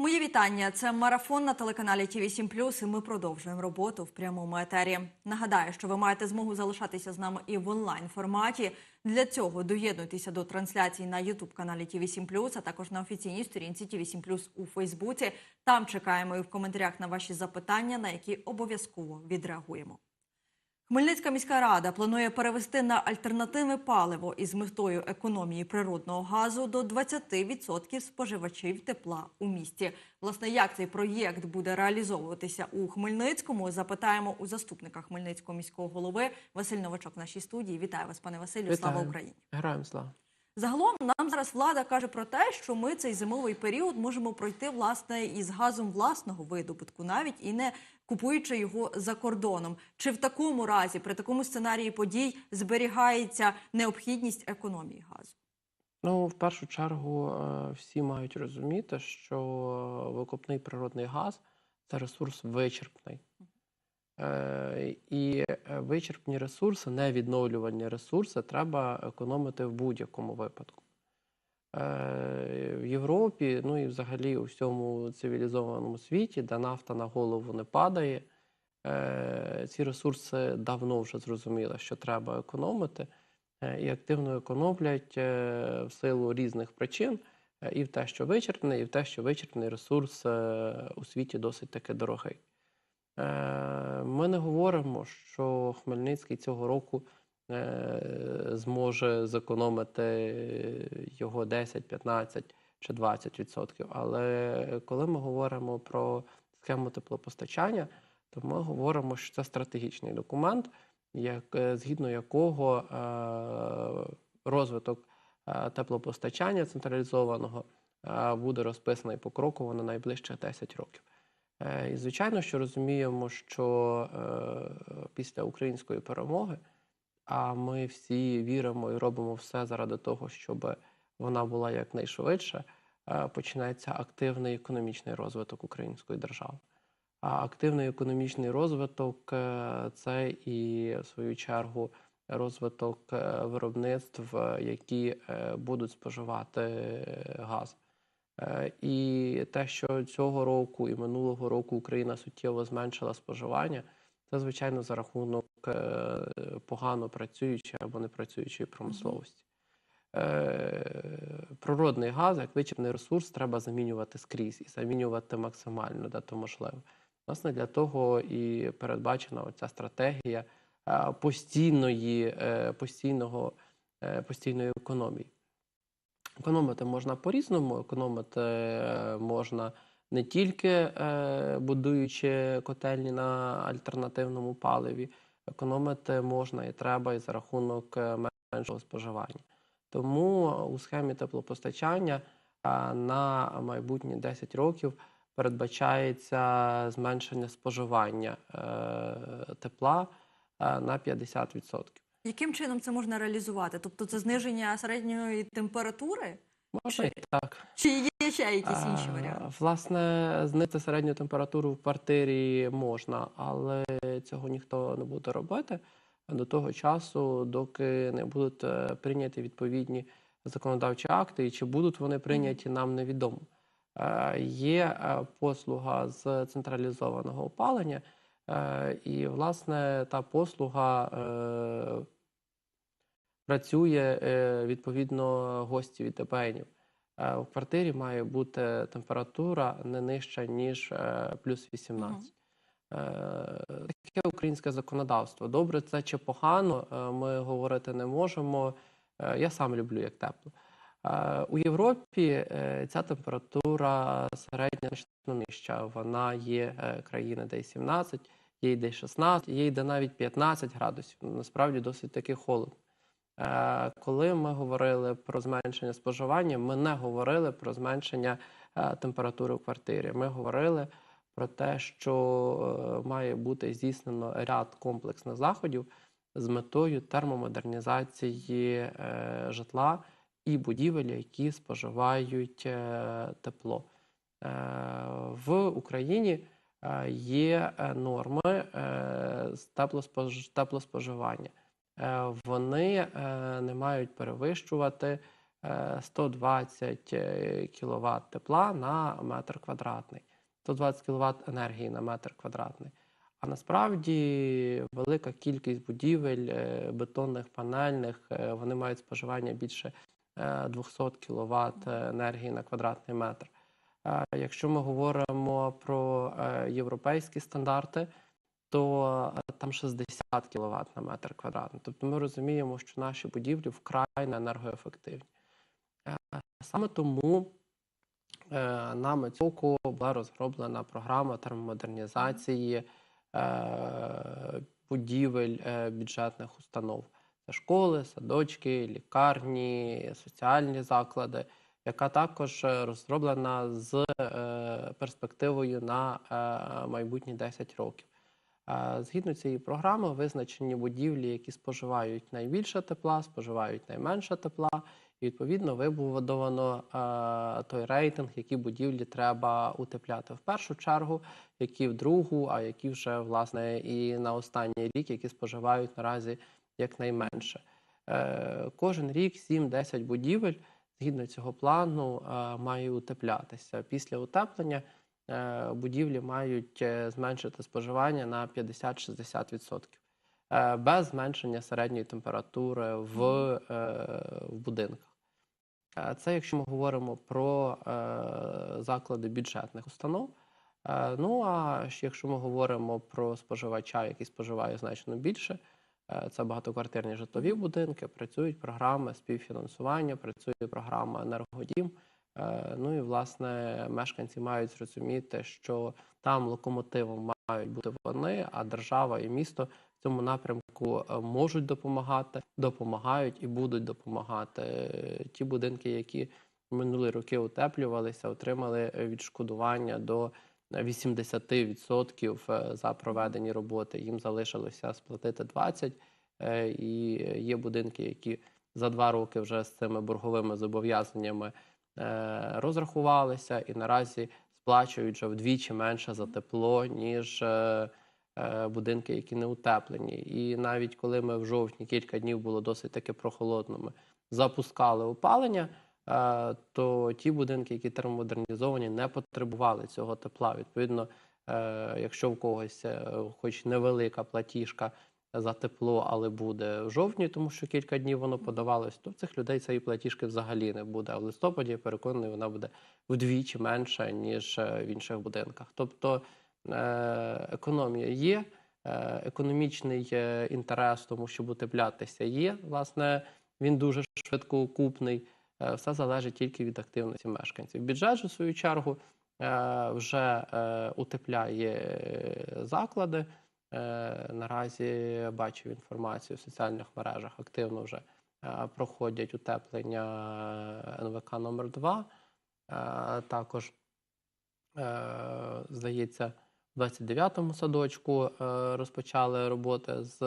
Мої вітання. Це марафон на телеканалі ТІВІ 7 і ми продовжуємо роботу в прямому етері. Нагадаю, що ви маєте змогу залишатися з нами і в онлайн форматі. Для цього доєднуйтеся до трансляції на Ютуб каналі ТІВІ 7 а також на офіційній сторінці ТІВІ 7 у Фейсбуці. Там чекаємо і в коментарях на ваші запитання, на які обов'язково відреагуємо. Хмельницька міська рада планує перевести на альтернативне паливо із метою економії природного газу до 20% споживачів тепла у місті. Власне, як цей проєкт буде реалізовуватися у Хмельницькому? Запитаємо у заступника Хмельницького міського голови Василь Новачок в нашій студії. Вітаю вас, пане Василю. Слава Україні! Героям слава. Загалом нам зараз влада каже про те, що ми цей зимовий період можемо пройти власне із газом власного видобутку, навіть і не купуючи його за кордоном. Чи в такому разі, при такому сценарії подій, зберігається необхідність економії газу? Ну, в першу чергу, е, всі мають розуміти, що викопний природний газ це ресурс вичерпний. Е, І е, вичерпні ресурси, невідновлювані ресурси, треба економити в будь-якому випадку. Е, В Європі, ну і взагалі у всьому цивілізованому світі, де нафта на голову не падає, ці ресурси давно вже зрозуміли, що треба економити, і активно економлять в силу різних причин, і в те, що вичерпний, і в те, що вичерпний ресурс у світі досить таки дорогий. Е, Ми не говоримо, що Хмельницький цього року е, зможе зекономити його 10, 15 чи 20 відсотків. Але коли ми говоримо про схему теплопостачання, то ми говоримо, що це стратегічний документ, як, е, згідно якого розвиток теплопостачання централізованого буде розписаний покроково на найближчих 10 років. Е, І звичайно, що розуміємо, що е, після української перемоги, а ми всі віримо і робимо все заради того, щоб вона була якнайшвидше, е, починається активний економічний розвиток української держави. А активний економічний розвиток це і в свою чергу розвиток виробництв, які будуть споживати газ. Е, І те, що цього року і минулого року Україна суттєво зменшила споживання, це звичайно за рахунок е, погано працюючої або непрацюючої промисловості. Е, Природний газ, як вичерпний ресурс, треба замінювати скрізь і замінювати максимально, де то можливо. Власне, для того і передбачена оця стратегія постійної, постійного, постійної економії. Економити можна по-різному. Економити е, можна не тільки е, будуючи котельні на альтернативному паливі, економити можна і треба і за рахунок е, меншого споживання. Тому у схемі теплопостачання на майбутні 10 років передбачається зменшення споживання тепла на 50%. Яким чином це можна реалізувати? Тобто це зниження середньої температури? Можна і так. Чи є ще якісь інші А, варіанти? Власне, знизити середню температуру в квартирі можна, але цього ніхто не буде робити до того часу, доки не будуть е, прийняті відповідні законодавчі акти, і чи будуть вони прийняті, нам невідомо. Е, Є е, послуга з централізованого опалення, е, і, власне, та послуга е, працює е, відповідно гості від ТПНів. В квартирі має бути температура не нижча, ніж е, плюс 18. Е, Таке українське законодавство. Добре, це чи погано, ми говорити не можемо. Я сам люблю як тепло. У Європі ця температура середня значно нижча. Вона є країни, де 17, є де 16, є де навіть 15 градусів. Насправді досить таки холодно. Е, Коли ми говорили про зменшення споживання, ми не говорили про зменшення е, температури в квартирі. Ми говорили про те, що е, має бути здійснено ряд комплексних заходів з метою термомодернізації житла і будівель, які споживають тепло. В Україні є норми з теплоспож- теплоспоживання. Е, Вони е, не мають перевищувати е, 120 кВт тепла на метр квадратний, 120 кВт енергії на метр квадратний. А насправді велика кількість будівель е, бетонних, панельних, е, вони мають споживання більше е, 200 кВт енергії на квадратний метр. Е, Якщо ми говоримо про е, європейські стандарти, то е, там 60 кВт на метр квадратний. Тобто ми розуміємо, що наші будівлі вкрай не енергоефективні. Е, Саме тому е, нами цього року була розроблена програма термомодернізації будівель бюджетних установ. Це школи, садочки, лікарні, соціальні заклади, яка також розроблена з перспективою на майбутні 10 років. Згідно цієї програми, визначені будівлі, які споживають найбільше тепла, споживають найменше тепла, і відповідно вибудовано е, той рейтинг, які будівлі треба утепляти в першу чергу, які в другу, а які вже власне і на останній рік, які споживають наразі якнайменше. Е, Кожен рік 7-10 будівель згідно цього плану е, має утеплятися. Після утеплення будівлі мають е, зменшити споживання на 50-60%. е, Без зменшення середньої температури в, е, в будинках. Е, Це якщо ми говоримо про е, заклади бюджетних установ. Е, Ну а якщо ми говоримо про споживача, який споживає значно більше, е, це багатоквартирні житлові будинки, працюють програми співфінансування, працює програма енергодім. Е, Ну і власне мешканці мають зрозуміти, що там локомотивом мають бути вони, а держава і місто в цьому напрямку е, можуть допомагати, допомагають і будуть допомагати. Ті будинки, які минулі роки утеплювалися, отримали відшкодування до 80% е, за проведені роботи. Їм залишилося сплатити 20%. Е, І є будинки, які за два роки вже з цими борговими зобов'язаннями розрахувалися і наразі сплачують вже вдвічі менше за тепло, ніж е, е, будинки, які не утеплені. І навіть коли ми в жовтні кілька днів було досить таки прохолодно, ми запускали опалення, е, то ті будинки, які термомодернізовані, не потребували цього тепла. Відповідно, е, якщо в когось, е, хоч невелика платіжка за тепло, але буде в жовтні, тому що кілька днів воно подавалось, то цих людей цієї платіжки взагалі не буде. А в листопаді, я переконаний, вона буде вдвічі менша, ніж е, в інших будинках. Тобто е, економія є, е, економічний інтерес, тому щоб утеплятися є. Власне, він дуже швидко окупний. Все залежить тільки від активності мешканців. Бюджет, же, в свою чергу, вже утепляє заклади. Е, Наразі бачив інформацію в соціальних мережах. Активно вже е, проходять утеплення НВК номер 2 Е, Також, здається, в 29-му садочку розпочали роботи з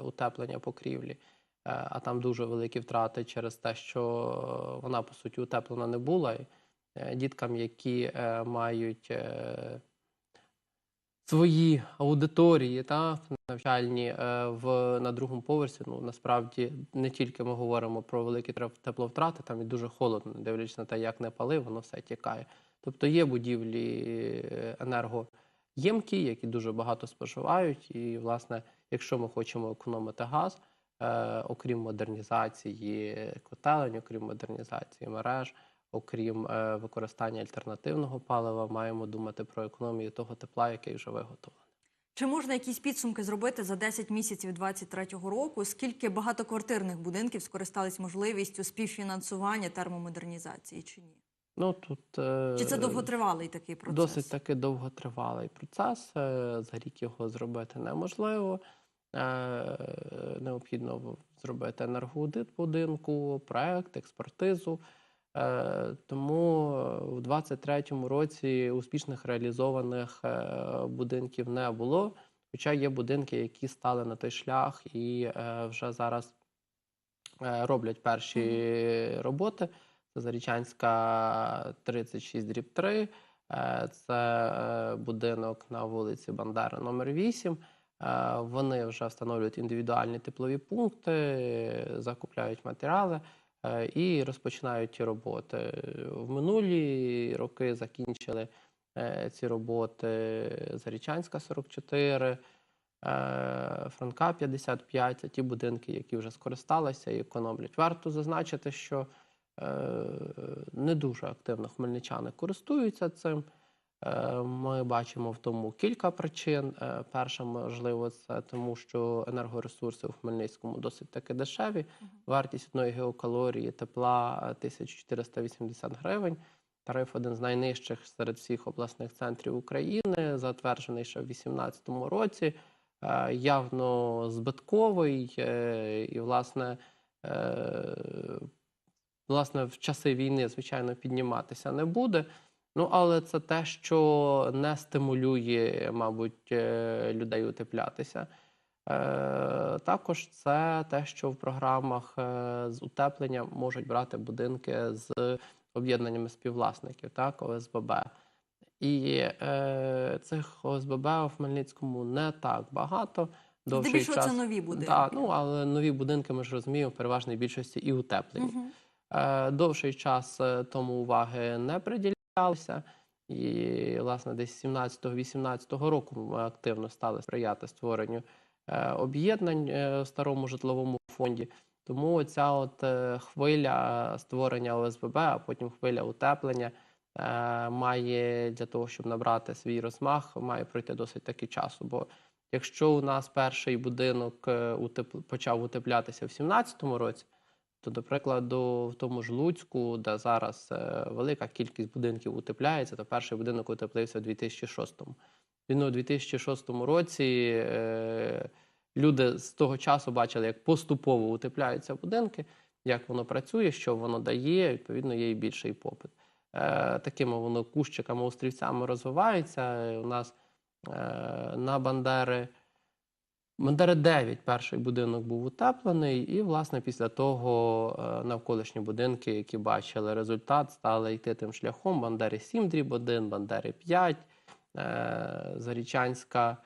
утеплення покрівлі, а там дуже великі втрати через те, що вона по суті утеплена не була. Діткам, які мають свої аудиторії та навчальні е, в на другому поверсі. Ну насправді не тільки ми говоримо про великі тепловтрати, там і дуже холодно, дивлячись на те, як не пали, воно все тікає. Тобто є будівлі е, енергоємкі, які дуже багато споживають. І, власне, якщо ми хочемо економити газ, е, окрім модернізації котелень, окрім модернізації мереж, окрім е, використання альтернативного палива, маємо думати про економію того тепла, який вже виготовлений. Чи можна якісь підсумки зробити за 10 місяців 2023 року? Скільки багатоквартирних будинків скористались можливістю співфінансування термомодернізації чи ні? Ну тут е, Чи це довготривалий такий процес? Досить таки довготривалий процес. е, За рік його зробити неможливо. Необхідно зробити енергоаудит будинку, проект, експертизу. Е, Тому в 2023 році успішних реалізованих е, будинків не було. Хоча є будинки, які стали на той шлях і е, вже зараз е, роблять перші роботи. Це Зарічанська 36 дріб 3, е, це е, будинок на вулиці Бандери номер 8. Е, Вони вже встановлюють індивідуальні теплові пункти, закупляють матеріали. Е, і розпочинають ті роботи. В минулі роки закінчили е, ці роботи Зарічанська 44, е, Франка 55. Це ті будинки, які вже скористалися і економлять. Варто зазначити, що не дуже активно хмельничани користуються цим. Е, Ми бачимо в тому кілька причин. Е, Перша, можливо, це тому, що енергоресурси в Хмельницькому досить таки дешеві. Вартість одної геокалорії тепла е, 1480 гривень. Тариф один з найнижчих серед всіх обласних центрів України, затверджений ще в 2018 році. Е, Явно збитковий і, власне, власне, в часи війни, звичайно, підніматися не буде. Ну, але це те, що не стимулює, мабуть, е, людей утеплятися. Е, Також це те, що в програмах е, з утеплення можуть брати будинки з об'єднаннями співвласників, так, ОСББ. І е, цих ОСББ у Хмельницькому не так багато. Довший Здебільшого час. це нові будинки. Да, ну, але нові будинки, ми ж розуміємо, в переважній більшості і утеплені. Е, Довший час тому уваги не приділялося. І, власне, десь 17-18 року ми активно стали сприяти створенню е, об'єднань е, в старому житловому фонді. Тому ця от е, хвиля створення ОСББ, а потім хвиля утеплення має для того, щоб набрати свій розмах, має пройти досить таки часу. Бо якщо у нас перший будинок почав утеплятися в 17-му році, то, до прикладу, в тому ж Луцьку, де зараз е, велика кількість будинків утепляється, то перший будинок утеплився в 2006-му. Він у 2006 році е, люди з того часу бачили, як поступово утепляються будинки, як воно працює, що воно дає, відповідно, є і більший попит. Е, такими воно кущиками, острівцями розвивається. У нас на Бандери. Бандери 9 перший будинок був утеплений, і, власне, після того е, навколишні будинки, які бачили результат, стали йти тим шляхом. Бандери 7 дріб 1, Бандери 5, е, Зарічанська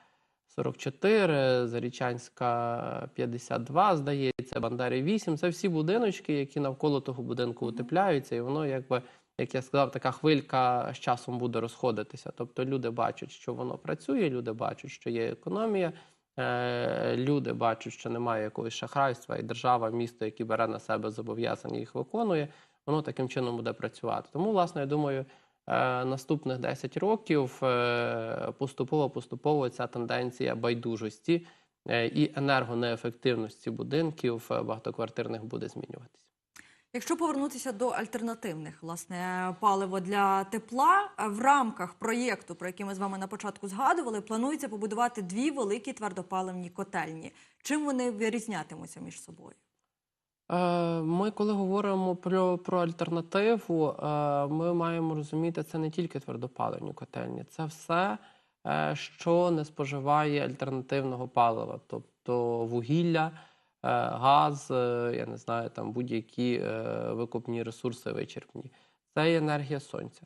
44, Зарічанська 52, здається, Бандери 8. Це всі будиночки, які навколо того будинку утепляються, і воно, якби, як я сказав, така хвилька з часом буде розходитися. Тобто люди бачать, що воно працює, люди бачать, що є економія. Е, Люди бачать, що немає якогось шахрайства, і держава, місто, яке бере на себе зобов'язання, їх виконує, воно таким чином буде працювати. Тому, власне, я думаю, е, наступних 10 років е, поступово-поступово ця тенденція байдужості е, і енергонеефективності будинків е, багатоквартирних буде змінюватися. Якщо повернутися до альтернативних власне палива для тепла, в рамках проєкту, про який ми з вами на початку згадували, планується побудувати дві великі твердопаливні котельні. Чим вони вирізнятимуться між собою? Е, Ми, коли говоримо про, про альтернативу, е, ми маємо розуміти, це не тільки твердопаливні котельні, це все, е, що не споживає альтернативного палива, тобто вугілля, газ, е, я не знаю, там будь-які е, викопні ресурси вичерпні. Це і енергія сонця.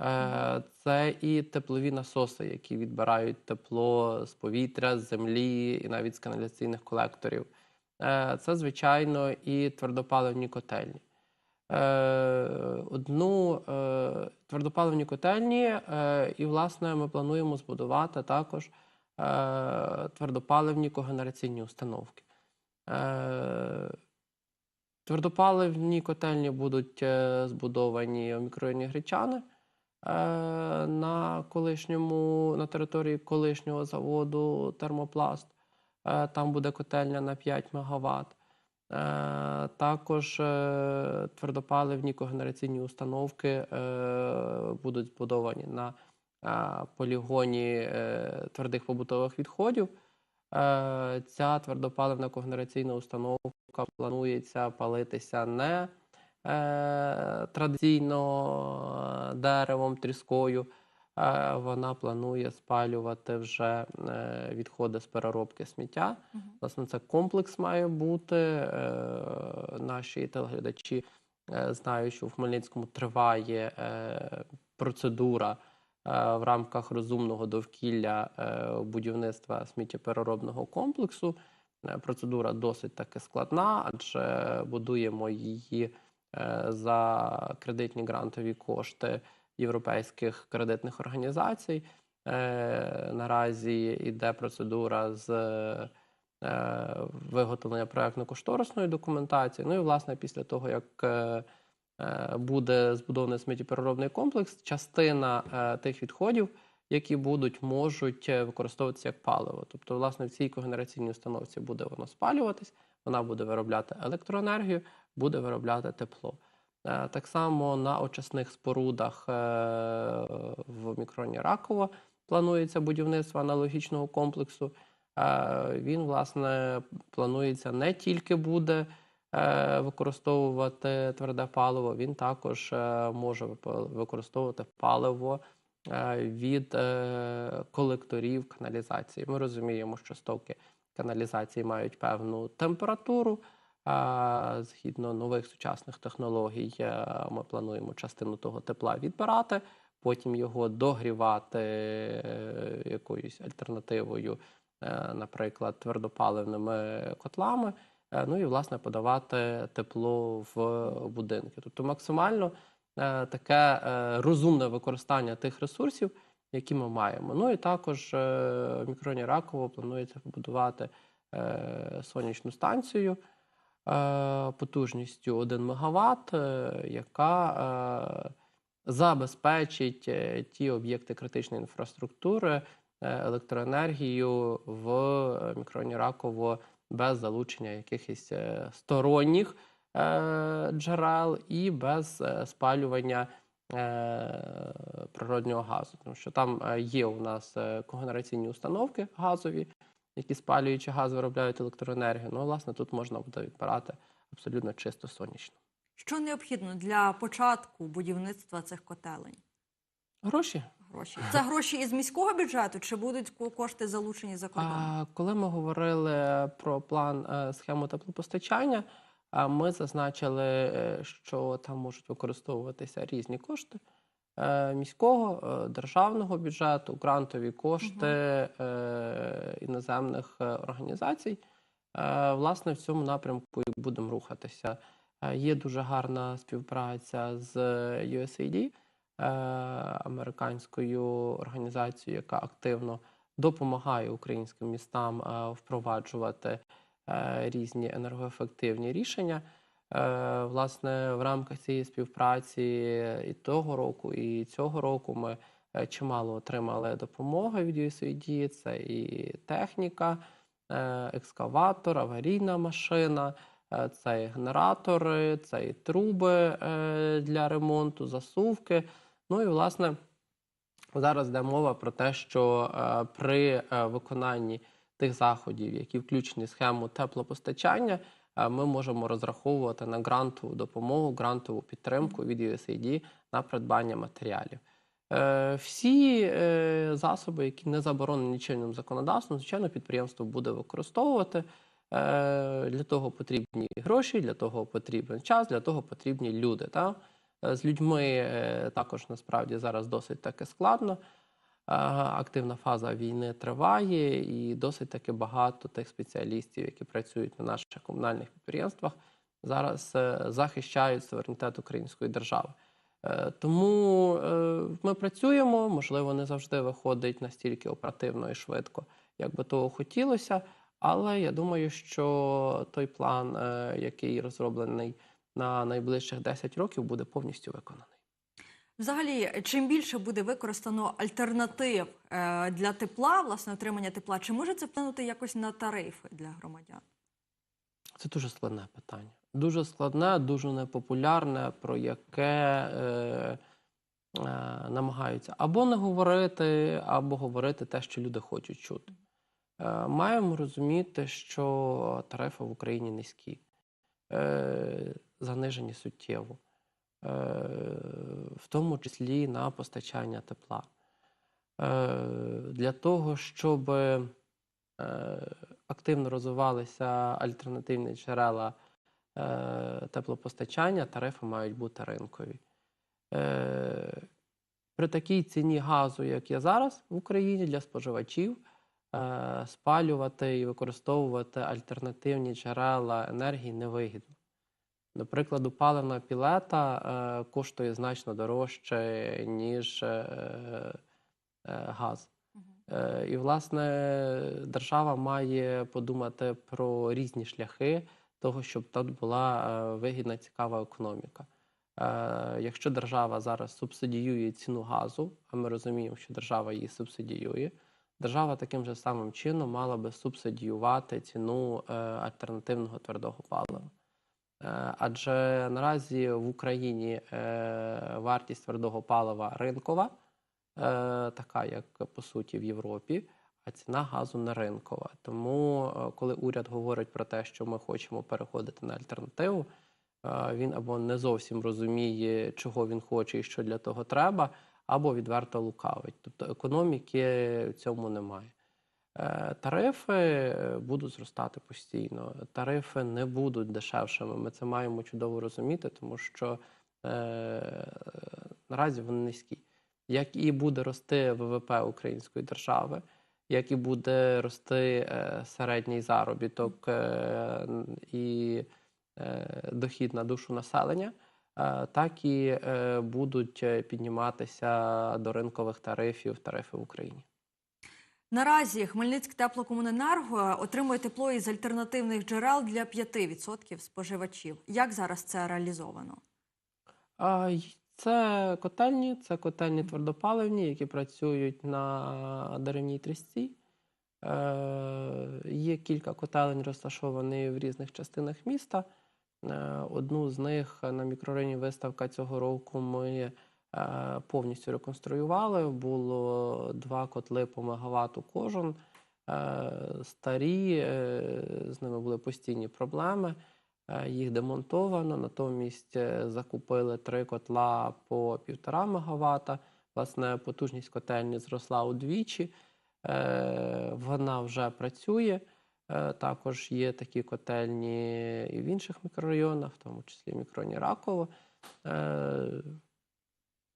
Е, Це і теплові насоси, які відбирають тепло з повітря, з землі і навіть з каналізаційних колекторів. Е, Це, звичайно, і твердопаливні котельні. Е, Одну е, твердопаливні котельні, е, і, власне, ми плануємо збудувати також е, твердопаливні когенераційні установки. Е, Твердопаливні котельні будуть е, збудовані у мікрорайоні Гречани е, на колишньому на території колишнього заводу Термопласт. Там буде котельня на 5 МВт. Також твердопаливні когенераційні установки будуть збудовані на полігоні твердих побутових відходів. Е, Ця твердопаливна когенераційна установка планується палитися не е, традиційно е, деревом, тріскою. Вона планує спалювати вже відходи з переробки сміття. Власне, це комплекс має бути. Наші телеглядачі знають, що в Хмельницькому триває процедура в рамках розумного довкілля е, будівництва сміттєпереробного комплексу. Е, Процедура досить таки складна, адже будуємо її е, за кредитні грантові кошти європейських кредитних організацій. Е, Наразі йде процедура з е, виготовлення проектно-кошторисної документації. Ну і власне після того, як е, е, буде збудований сміттєпереробний комплекс, частина е, тих відходів, які будуть, можуть е, використовуватися як паливо. Тобто, власне, в цій когенераційній установці буде воно спалюватись, вона буде виробляти електроенергію, буде виробляти тепло. Е, Так само на очисних спорудах е, в мікроні Раково планується будівництво аналогічного комплексу. Е, Він, власне, планується не тільки буде е, використовувати тверде паливо, він також е, може використовувати паливо е, від е, колекторів каналізації. Ми розуміємо, що стоки каналізації мають певну температуру. Згідно нових сучасних технологій, е, ми плануємо частину того тепла відбирати, потім його догрівати е, якоюсь альтернативою, е, наприклад, твердопаливними котлами. Е, Ну і власне подавати тепло в будинки. Тобто максимально е, таке е, розумне використання тих ресурсів, які ми маємо. Ну і також в мікроні Раково планується побудувати сонячну станцію потужністю 1 МВт, яка забезпечить ті об'єкти критичної інфраструктури е, електроенергією в е, мікроні Раково без залучення якихось е, сторонніх е, джерел і без е, спалювання природнього газу. Тому що там є у нас когенераційні установки газові, які спалюючи газ виробляють електроенергію. Ну, власне, тут можна буде відбирати абсолютно чисто сонячно. Що необхідно для початку будівництва цих котелень? Гроші. Гроші. Це гроші із міського бюджету чи будуть кошти залучені за кордон? Коли ми говорили про план е, схему теплопостачання, а ми зазначили, е, що там можуть використовуватися різні кошти е, міського, е, державного бюджету, грантові кошти е, іноземних е, організацій. Е, Власне, в цьому напрямку і будемо рухатися. Е, Є дуже гарна співпраця з USAID, е, американською організацією, яка активно допомагає українським містам е, впроваджувати е, різні енергоефективні рішення. Е, Власне, в рамках цієї співпраці і того року, і цього року ми е, чимало отримали допомоги від USAID. Це і техніка, е, екскаватор, аварійна машина, е, це і генератори, це і труби е, для ремонту, засувки. Ну і власне. Зараз йде мова про те, що е, при е, виконанні тих заходів, які включені в схему теплопостачання, е, ми можемо розраховувати на грантову допомогу, грантову підтримку від USAID на придбання матеріалів. Всі засоби, які не заборонені чинним законодавством, звичайно, підприємство буде використовувати. Для того потрібні гроші, для того потрібен час, для того потрібні люди. Та? Е, З людьми е, також насправді зараз досить таки складно. Е, Активна фаза війни триває, і досить таки багато тих спеціалістів, які працюють на наших комунальних підприємствах, зараз захищають суверенітет української держави. Тому ми працюємо, можливо, не завжди виходить настільки оперативно і швидко, як би того хотілося. Але я думаю, що той план, який розроблений на найближчих 10 років, буде повністю виконаний. Взагалі, чим більше буде використано альтернатив е, для тепла, власне, отримання тепла, чи може це вплинути якось на тарифи для громадян? Це дуже складне питання. Дуже складне, дуже непопулярне, про яке е, е, намагаються або не говорити, або говорити те, що люди хочуть чути. Е, маємо розуміти, що тарифи в Україні низькі, е, занижені суттєво, е, в тому числі на постачання тепла. Е, для того, щоб е, активно розвивалися альтернативні джерела теплопостачання, тарифи мають бути ринкові. При такій ціні газу, як є зараз в Україні для споживачів, спалювати і використовувати альтернативні джерела енергії невигідно. До прикладу, паливна пілета е, коштує значно дорожче, ніж е, е, газ. І, власне, держава має подумати про різні шляхи того, щоб тут була вигідна, цікава економіка. Якщо держава зараз субсидіює ціну газу, а ми розуміємо, що держава її субсидіює, держава таким же самим чином мала би субсидіювати ціну альтернативного твердого палива. Е, Адже наразі в Україні е, вартість твердого палива ринкова, е, така як по суті в Європі, а ціна газу не ринкова. Тому, коли уряд говорить про те, що ми хочемо переходити на альтернативу, він або не зовсім розуміє, чого він хоче і що для того треба, або відверто лукавить. Тобто економіки в цьому немає. Е, Тарифи е, будуть зростати постійно. Тарифи не будуть дешевшими. Ми це маємо чудово розуміти, тому що е, наразі вони низькі. Як і буде рости ВВП української держави, як і буде рости е, середній заробіток е, і е, дохід на душу населення, е, так і е, будуть е, підніматися до ринкових тарифів тарифи в Україні. Наразі Хмельницьк теплокомуненерго отримує тепло із альтернативних джерел для 5% споживачів. Як зараз це реалізовано? Це котельні, це котельні твердопаливні, які працюють на деревній трісці. Е, Є кілька котелень розташовані в різних частинах міста. Е, Одну з них на мікрорайоні виставка цього року ми повністю реконструювали. Було два котли по мегаватту кожен. Е, Старі, е, з ними були постійні проблеми. Е, Їх демонтовано, натомість е, закупили три котла по 1,5 МВт. Власне, потужність котельні зросла удвічі. Е, Вона вже працює. Е, Також є такі котельні і в інших мікрорайонах, в тому числі в мікрорайоні Раково.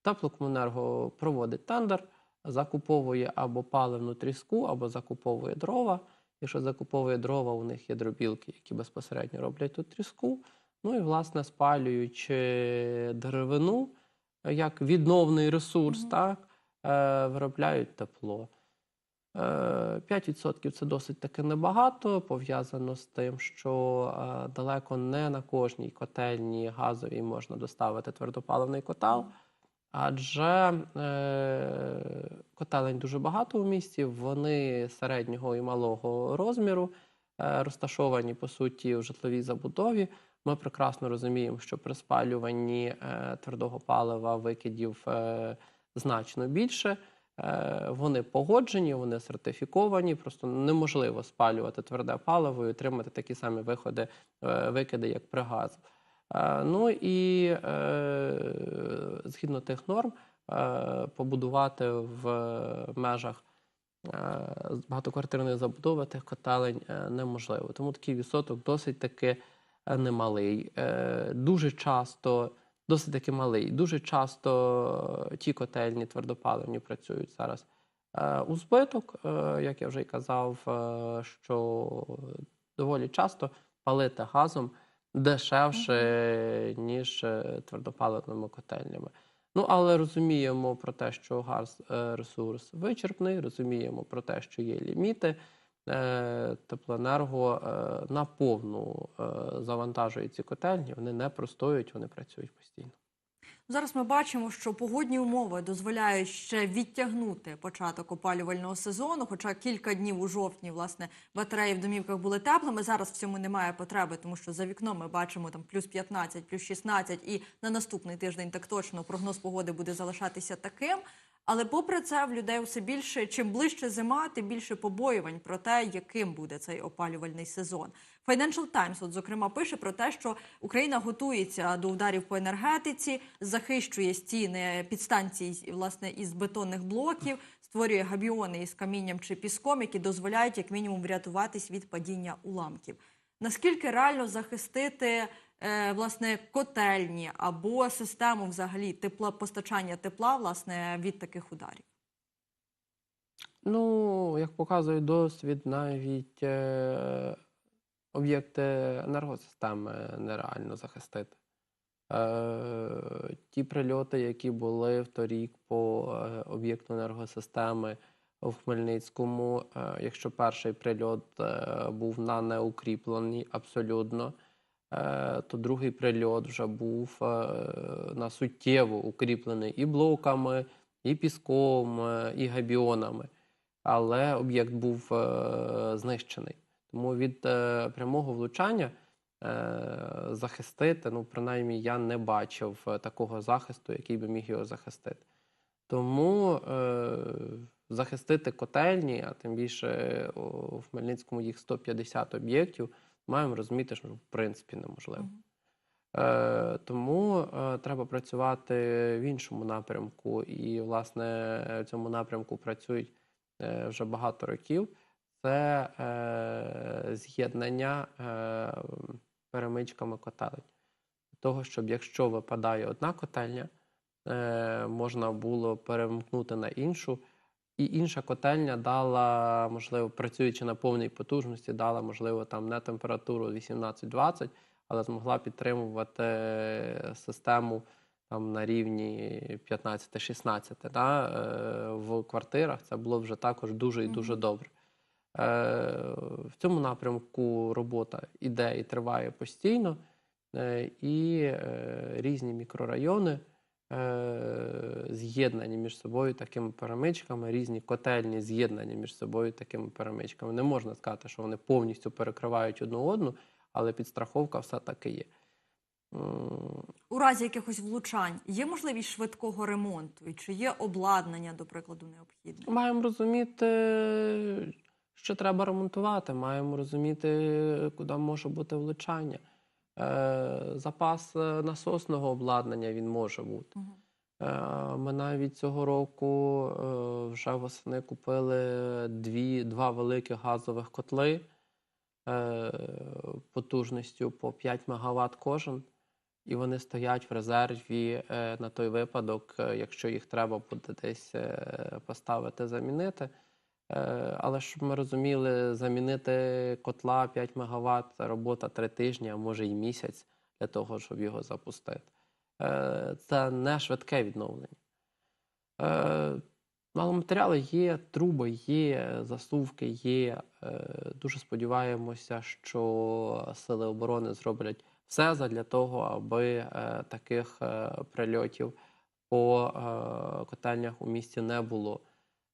Е, Теплокомунерго проводить тендер, закуповує або паливну тріску, або закуповує дрова. Якщо закуповує дрова, у них є дробілки, які безпосередньо роблять тут тріску. Ну і, власне, спалюючи деревину е, як відновний ресурс, Мгм. так, е, виробляють тепло. Е, 5% це досить таки небагато, пов'язано з тим, що е, далеко не на кожній котельні газовій можна доставити твердопаливний котел. Адже е, котелень дуже багато у місті, вони середнього і малого розміру, е, розташовані по суті в житловій забудові. Ми прекрасно розуміємо, що при спалюванні е, твердого палива викидів е, значно більше. Е, Вони погоджені, вони сертифіковані. Просто неможливо спалювати тверде паливо і отримати такі самі виходи, е, викиди, як при газу. Е, Ну і е, згідно тих норм, е, побудувати в межах багатоквартирної забудови тих котелень неможливо. Тому такий відсоток досить таки немалий. Дуже часто, досить таки малий. Дуже часто ті котельні твердопаливні працюють зараз у збиток. Як я вже й казав, що доволі часто палити газом дешевше, ніж е, твердопаливними котельнями. Ну, але розуміємо про те, що газ е, ресурс вичерпний, розуміємо про те, що є ліміти. Е, Теплоенерго наповну завантажує ці котельні, вони не простоюють, вони працюють постійно. Зараз ми бачимо, що погодні умови дозволяють ще відтягнути початок опалювального сезону. Хоча кілька днів у жовтні власне батареї в домівках були теплими. Зараз в цьому немає потреби, тому що за вікном ми бачимо там плюс 15, плюс 16, і на наступний тиждень так точно прогноз погоди буде залишатися таким. Але попри це, в людей все більше, чим ближче зима, тим більше побоювань про те, яким буде цей опалювальний сезон. Financial Times, от зокрема, пише про те, що Україна готується до ударів по енергетиці, захищує стіни підстанцій власне із бетонних блоків, створює габіони із камінням чи піском, які дозволяють як мінімум врятуватись від падіння уламків. Наскільки реально захистити власне котельні або систему взагалі тепла постачання тепла власне від таких ударів? Ну, як показує досвід, навіть е, об'єкти енергосистеми нереально захистити. Е, ті прильоти, які були в торік по е, об'єкту енергосистеми в Хмельницькому, е, якщо перший прильот е, був на неукріпленій абсолютно, е, то другий прильот вже був е, на суттєво укріплений і блоками, і піском, е, і габіонами. Але об'єкт був е, знищений. Тому від е, прямого влучання е, захистити, ну, принаймні, я не бачив е, такого захисту, який би міг його захистити. Тому е, захистити котельні, а тим більше е, в Хмельницькому їх 150 об'єктів, маємо розуміти, що ну, в принципі неможливо. Е, тому е, треба працювати в іншому напрямку, і, власне, в цьому напрямку працюють е, вже багато років. Це е, з'єднання е, перемичками котелень. Того, щоб якщо випадає одна котельня, е, можна було перемкнути на іншу, і інша котельня дала, можливо, працюючи на повній потужності, дала, можливо, там не температуру 18-20, але змогла підтримувати систему там на рівні 15-16 да, е, в квартирах. Це було вже також дуже і дуже добре. Е, В цьому напрямку робота іде і триває постійно, Е, і різні мікрорайони з'єднані між собою такими перемичками, різні котельні з'єднані між собою такими перемичками. Не можна сказати, що вони повністю перекривають одну одну, але підстраховка все-таки є. У разі якихось влучань є можливість швидкого ремонту, і чи є обладнання, до прикладу, необхідне? Маємо розуміти, що треба ремонтувати, маємо розуміти, куди може бути влучання. Е, Запас е, насосного обладнання він може бути. Е, Ми навіть цього року вже восени купили дві, два великих газових котли потужністю по 5 МВт кожен. І вони стоять в резерві на той випадок, якщо їх треба буде десь поставити, замінити. Е, але щоб ми розуміли, замінити котла 5 МВт робота 3 тижні, а може і місяць для того, щоб його запустити. Е, це не швидке відновлення. Е, але матеріали є, труби є, засувки є. Е, дуже сподіваємося, що сили оборони зроблять все задля того, аби е, таких е, прильотів по е, котельнях у місті не було.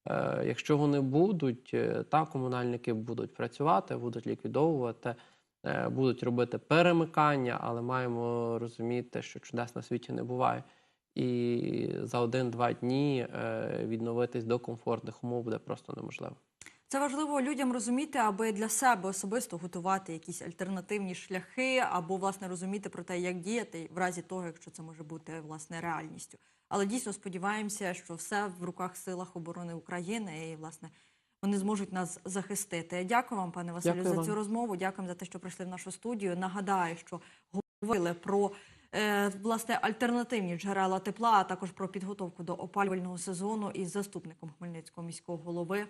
Е, якщо вони будуть, е, та комунальники будуть працювати, будуть ліквідовувати, е, будуть робити перемикання, але маємо розуміти, що чудес на світі не буває. І за один-два дні відновитись до комфортних умов буде просто неможливо. Це важливо людям розуміти, аби для себе особисто готувати якісь альтернативні шляхи, або власне розуміти про те, як діяти в разі того, якщо це може бути власне реальністю. Але дійсно сподіваємося, що все в руках силах оборони України і власне вони зможуть нас захистити. Дякую вам, пане Василю, Дякую за цю розмову. Дякуємо за те, що прийшли в нашу студію. Нагадаю, що говорили про е, власне альтернативні джерела тепла, а також про підготовку до опалювального сезону із заступником Хмельницького міського голови